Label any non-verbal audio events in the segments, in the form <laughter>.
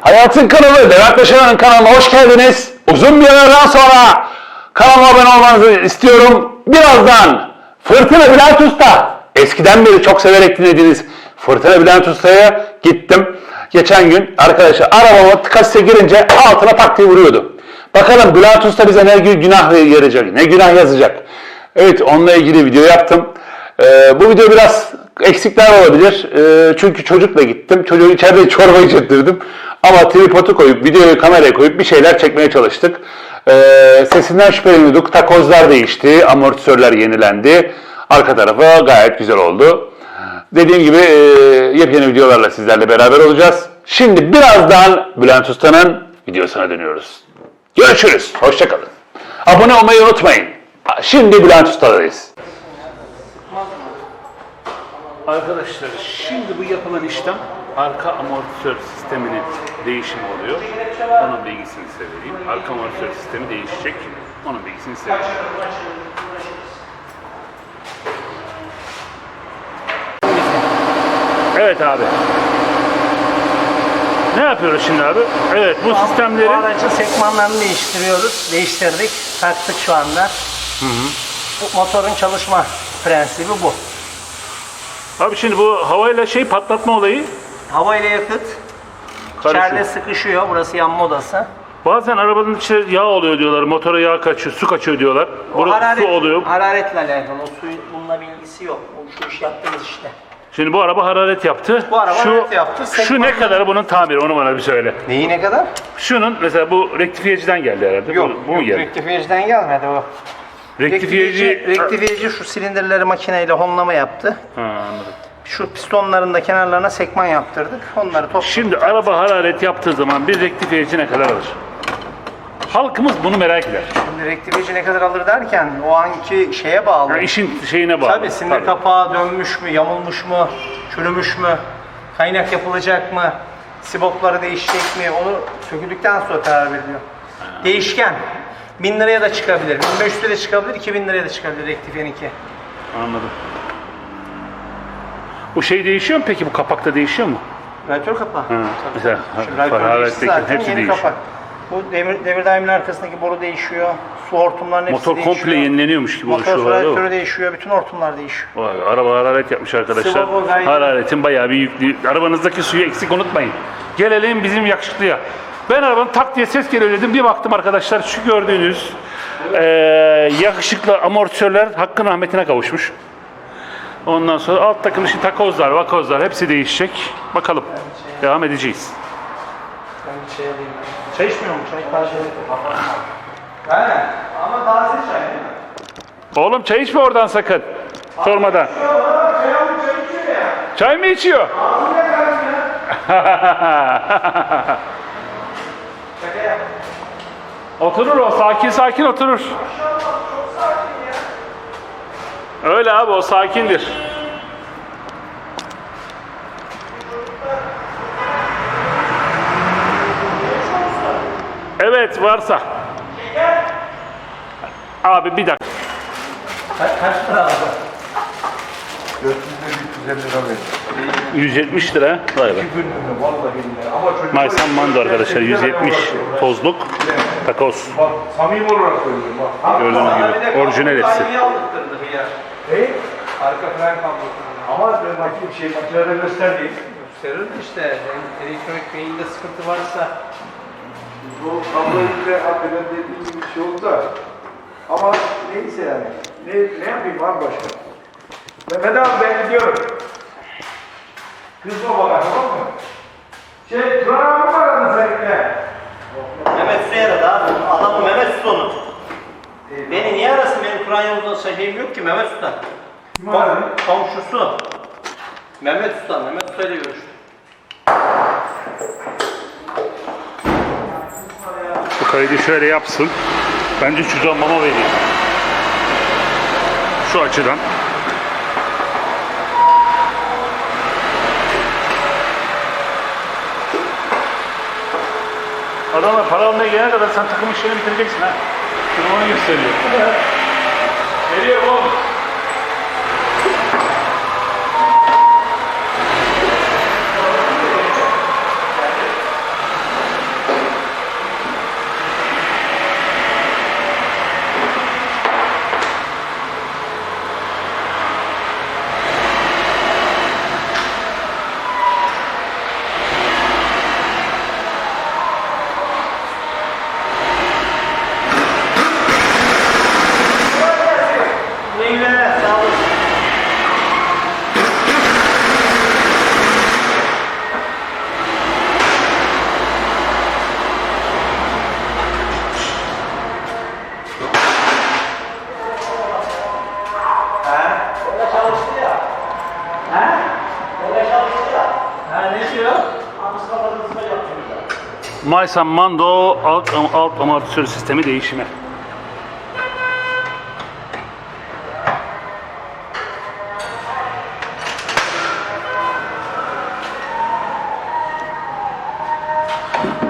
Hayatın kanalı, Levent Başaran'ın kanalına hoş geldiniz. Uzun bir aradan sonra kanalıma abone olmanızı istiyorum. Birazdan Fırtına Bülent Usta, eskiden beri çok severek dinlediğiniz Fırtına Bülent Usta'ya gittim. Geçen gün arkadaşlar arabama kasise girince altına tak diye vuruyordu. Bakalım Bülent Usta bize ne günah yarayacak, ne günah yazacak. Evet onunla ilgili video yaptım. Ee, bu video biraz eksikler olabilir. Ee, çünkü çocukla gittim. Çocuğu içeride çorba içirttirdim. Ama tripodu koyup, videoyu kameraya koyup bir şeyler çekmeye çalıştık. Ee, sesinden şüpheleniyorduk. Takozlar değişti, amortisörler yenilendi. Arka tarafı gayet güzel oldu. Dediğim gibi e, yepyeni videolarla sizlerle beraber olacağız. Şimdi birazdan Bülent Usta'nın videosuna dönüyoruz. Görüşürüz. Hoşçakalın. Abone olmayı unutmayın. Şimdi Bülent Usta'dayız. Arkadaşlar şimdi bu yapılan işlem arka amortisör sisteminin değişimi oluyor. Onun bilgisini size vereyim. Arka amortisör sistemi değişecek. Onun bilgisini size vereyim. Evet abi. Ne yapıyoruz şimdi abi? Evet bu Bu sistemleri aracın sekmanlarını değiştiriyoruz. Değiştirdik. Taktık şu anda. Bu motorun çalışma prensibi bu. Abi şimdi bu havayla şey patlatma olayı Hava ile yakıt. karışıyor. İçeride sıkışıyor. Burası yanma odası. Bazen arabanın içinde yağ oluyor diyorlar, motora yağ kaçıyor, su kaçıyor diyorlar. O Burada hararet, su oluyor. Hararetle alakalı. O suyun bununla bir ilgisi yok. O şu iş yaptığımız işte. Şimdi bu araba hararet yaptı. Bu araba şu, hararet yaptı. Şu ne kadar bunun tamiri onu bana bir söyle. Neyi ne kadar? Şunun mesela bu rektifiyeciden geldi herhalde. bu, bu mu geldi? rektifiyeciden gelmedi o. Rektifiyeci... Rektifiyeci, rektifiyeci şu silindirleri makineyle honlama yaptı. Ha, anladım. Şu pistonların da kenarlarına sekman yaptırdık. Onları topladık. Şimdi araba hararet yaptığı zaman bir rektifiyeci ne kadar alır? Halkımız bunu merak eder. Şimdi rektifiyeci ne kadar alır derken o anki şeye bağlı. Yani işin şeyine bağlı. Tabii sinir kapağı dönmüş mü, yamulmuş mu, çürümüş mü, kaynak yapılacak mı, sibopları değişecek mi onu söküldükten sonra karar veriliyor. Değişken. 1000 liraya da çıkabilir, 1500 liraya da çıkabilir, 2000 liraya da çıkabilir rektifiyeninki. Anladım. Bu şey değişiyor mu peki? Bu kapakta değişiyor mu? Radyatör kapağı. Hı, güzel. Şimdi radyatör değişti zaten, hepsi yeni değişiyor. kapak. Bu demir, demir daimin arkasındaki boru değişiyor. Su hortumların hepsi Motor değişiyor. komple yenileniyormuş gibi Motor oluşuyor. arada o. radyatörü değişiyor, bütün hortumlar değişiyor. Vay, araba hararet yapmış arkadaşlar. Sıvı Hararetin bayağı bir yüklü. Arabanızdaki suyu eksik unutmayın. Gelelim bizim yakışıklıya. Ben arabanın tak diye ses geliyor dedim. Bir baktım arkadaşlar şu gördüğünüz eee, yakışıklı amortisörler hakkın rahmetine kavuşmuş. Ondan sonra alt takım işte takozlar, vakozlar hepsi değişecek. Bakalım. Devam edeceğiz. Ben şey alayım. Çay içmiyor mu? Çay taze. Aynen. Ama taze çay değil mi? Oğlum çay içme oradan sakın. Sormadan. Çay mı içiyor? <laughs> oturur o sakin sakin oturur. Öyle abi o sakindir. Evet varsa. Abi bir dakika. Kaç, kaç lira aldın? 400 lira ver. 170 lira. Vay be. Gönlümde vallahi billahi. Ama çocuk Maysan Mando arkadaşlar 170 tozluk takoz. Bak samimi olarak söylüyorum bak. Gördüğünüz gibi orijinal hepsi. Hey, Arka fren kablosunu. ama ben makine şey makinede göstereyim. Gösterir de işte elektronik beyinde sıkıntı varsa Bu kabloyu bile hakikaten dediğim gibi bir şey oldu da. Ama neyse yani. Ne, ne yapayım var başka? Mehmet abi ben gidiyorum. Kızma bana tamam mı? Şey, Turan abi mi aradın sen yine? Mehmet abi. Adamı Mehmet Usta onun. Beni niye arasın? Benim Kur'an yolunda şeyim yok ki Mehmet Usta. Kim aradı? Komşusu. Mehmet Usta. Mehmet Usta ile görüştüm. Bu kaydı şöyle yapsın. Bence çocuğa mama vereyim. Şu açıdan. Adamlar para almaya gelene kadar sen takım işlerini bitireceksin ha. Şunu onu gösteriyor. Geliyor oğlum. Maysan Mando alt, alt amortisör sistemi değişimi.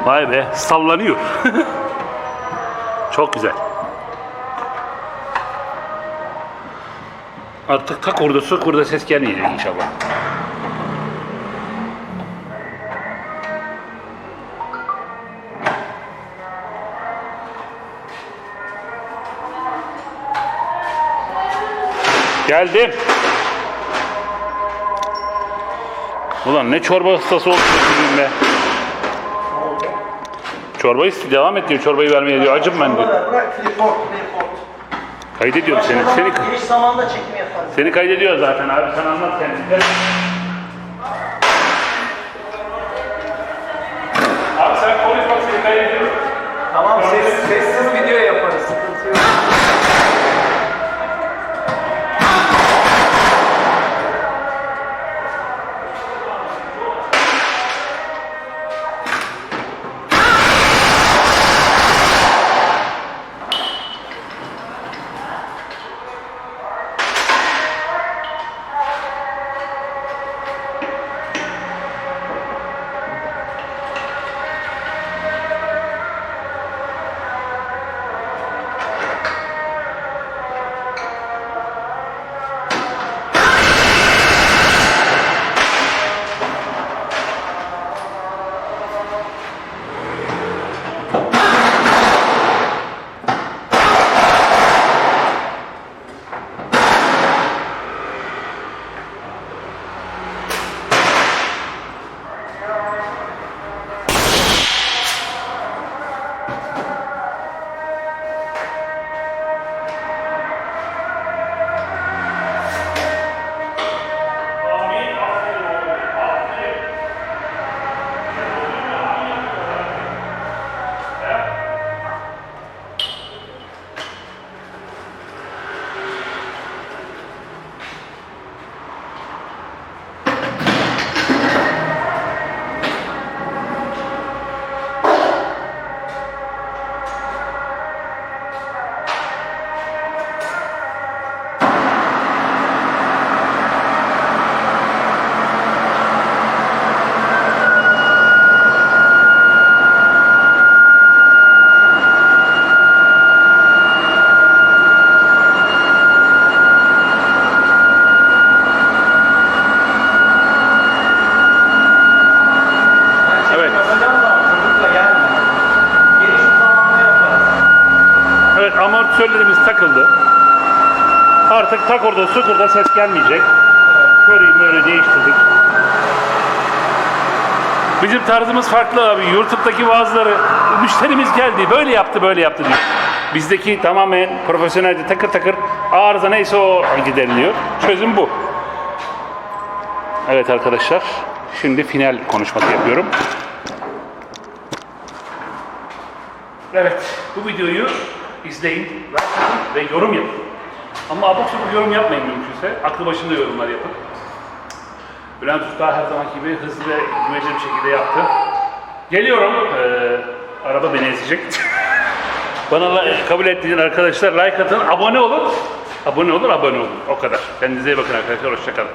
Vay be sallanıyor. <laughs> Çok güzel. Artık tak orada sok orada ses gelmeyecek inşallah. Geldim. Ulan ne çorba hastası oldu bugün be. Çorbayı devam et diyor. Çorbayı vermeye diyor. Acım ben diyor. Kaydediyorum seni. Seni, Geniş zamanda çekim yaparız. seni kaydediyor zaten abi. Sen anlat kendini. Amortisörlerimiz takıldı. Artık tak orada sok orada ses gelmeyecek. Şöyle böyle değiştirdik. Bizim tarzımız farklı abi. YouTube'daki bazıları müşterimiz geldi böyle yaptı böyle yaptı diyor. Bizdeki tamamen profesyonelce takır takır arıza neyse o gideriliyor. Çözüm bu. Evet arkadaşlar. Şimdi final konuşması yapıyorum. Evet, bu videoyu izleyin, like ve yorum yapın. Ama abuk sabuk yorum yapmayın mümkünse. Aklı başında yorumlar yapın. Bülent Usta her zamanki gibi hızlı ve güvenilir bir şekilde yaptı. Geliyorum. Ee, araba beni ezecek. <laughs> Bana kabul ettiğiniz arkadaşlar like atın, abone olun. Abone olun, abone olun. O kadar. Kendinize iyi bakın arkadaşlar. Hoşçakalın.